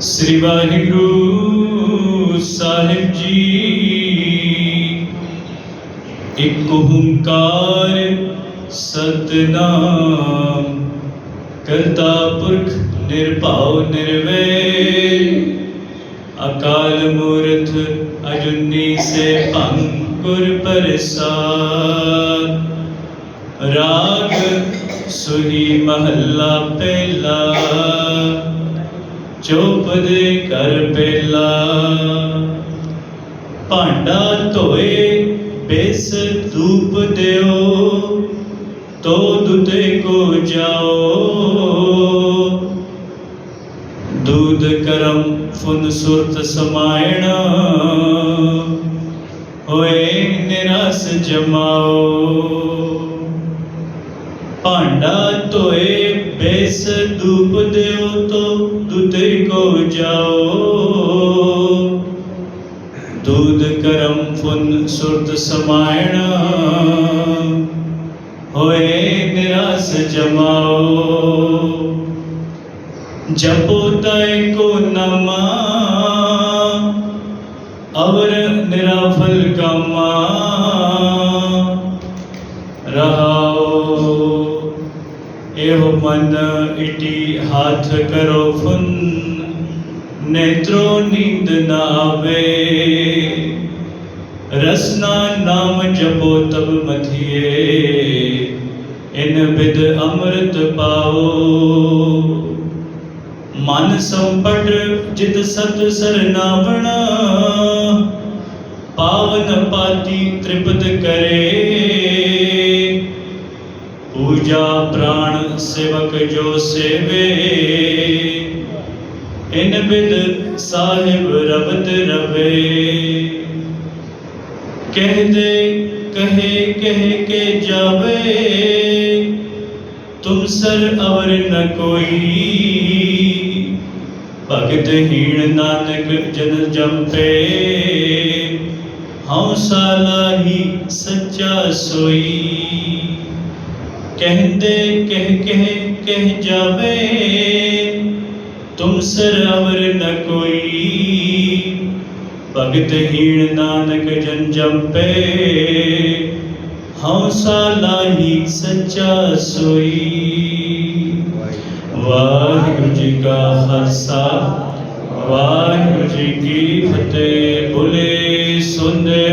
ਸ੍ਰੀ ਵਾਹਿਗੁਰੂ ਸਾਹਿਬ ਜੀ। ਇੱਕ ਓੰਕਾਰ ਸਤਨਾਮ, ਕਰਤਾ ਪੁਰਖ ਨਿਰਭਉ ਨਿਰਵੈਰ। ਅਕਾਲ ਮੂਰਤ ਅਜੁਨੀ ਸੇ ਭੰਗੁਰ ਪ੍ਰਸਾਦ। ਰਾਗ ਸੁਹੀ ਮਹੱਲਾ ਪਹਿਲਾ, ਚੁੱਪ ਦੇ ਕਰ ਪਹਿਲਾ। ਭਾਂਡਾ ਧੋਏ, ਬੇਸ ਧੂਪ ਦਿਓ ਤੋ ਦੁਤੇ ਕੋ ਜਾਓ। ਦੂਧ ਕਰਮ ਫੁਨ ਸੁਰਤ ਸਮਾਇਣ, ਹੋਏ ਨਿਰਸ ਜਮਾਓ। ਭਾਂਡਾ ਧੋਏ, ਬੇਸ ਧੂਪ ਦਿਓ ਤੋ ਦੁਤੇ ਕੋ ਜਾਓ। ਦੂਧ ਕਰਮ ਫੁਨ ਸੁਰਤ ਸਮਾਇਣ। ਹੋਏ ਨਿਰਾਸ਼ ਜਮਾਓ। ਜਪੋ ਤੈ ਕੋ ਨਮਾ। ਅਵਰ ਇਹੋ ਮਨ ਇਟੀ ਹਾਥ ਕਰੋ ਫੁਨ ਨੇਤਰੋ ਨੀਂਦ ਨਾ ਆਵੇ ਰਸਨਾ ਨਾਮ ਜਪੋ ਤਬ ਮਥਿਏ ਇਨ ਬਿਦ ਅੰਮ੍ਰਿਤ ਪਾਓ ਮਨ ਸੰਪਟ ਜਿਤ ਸਤ ਸਰਨਾਵਣਾ ਪਾਵਨ ਪਾਤੀ ਤ੍ਰਿਪਤ ਕਰੇ ਪ੍ਰਾਣ ਸੇਵਕ ਜੋ ਸੇਵੇ, ਇਨ ਬਿਦ ਸਾਹਿਬ ਰਵਤ ਰਵੇ। ਕਹਦੇ, ਕਹੇ, ਕਹਿ ਕੇ ਜਾਵੇ, ਤੁਮ ਸਰ ਅਵਰ ਨ ਕੋਈ। ਭਗਤ ਹੀਣ ਨਾਨਕ ਜਨ ਜੰਪੇ ਹਉ ਸਾਲਾਹੀ ਸੱਚਾ ਸੋਈ। ਕਹਿੰਦੇ, ਕਹਿ ਕਹਿ ਕਹਿ ਜਾਵੇ, ਤੁਮ ਸਰ ਅਵਰ ਨ ਕੋਈ। ਭਗਤ ਹੀਣ ਨਾਨਕ ਜਨ ਜੰਪੇ ਹਉ ਸਾਲਾਹੀ ਸੱਚਾ ਸੋਈ। ਵਾਹਿਗੁਰੂ ਜੀ ਕਾ ਖਾਲਸਾ, ਵਾਹਿਗੁਰੂ ਜੀ ਕੀ ਫਤਿਹ। ਬੋਲੇ ਸੁਨਦੇ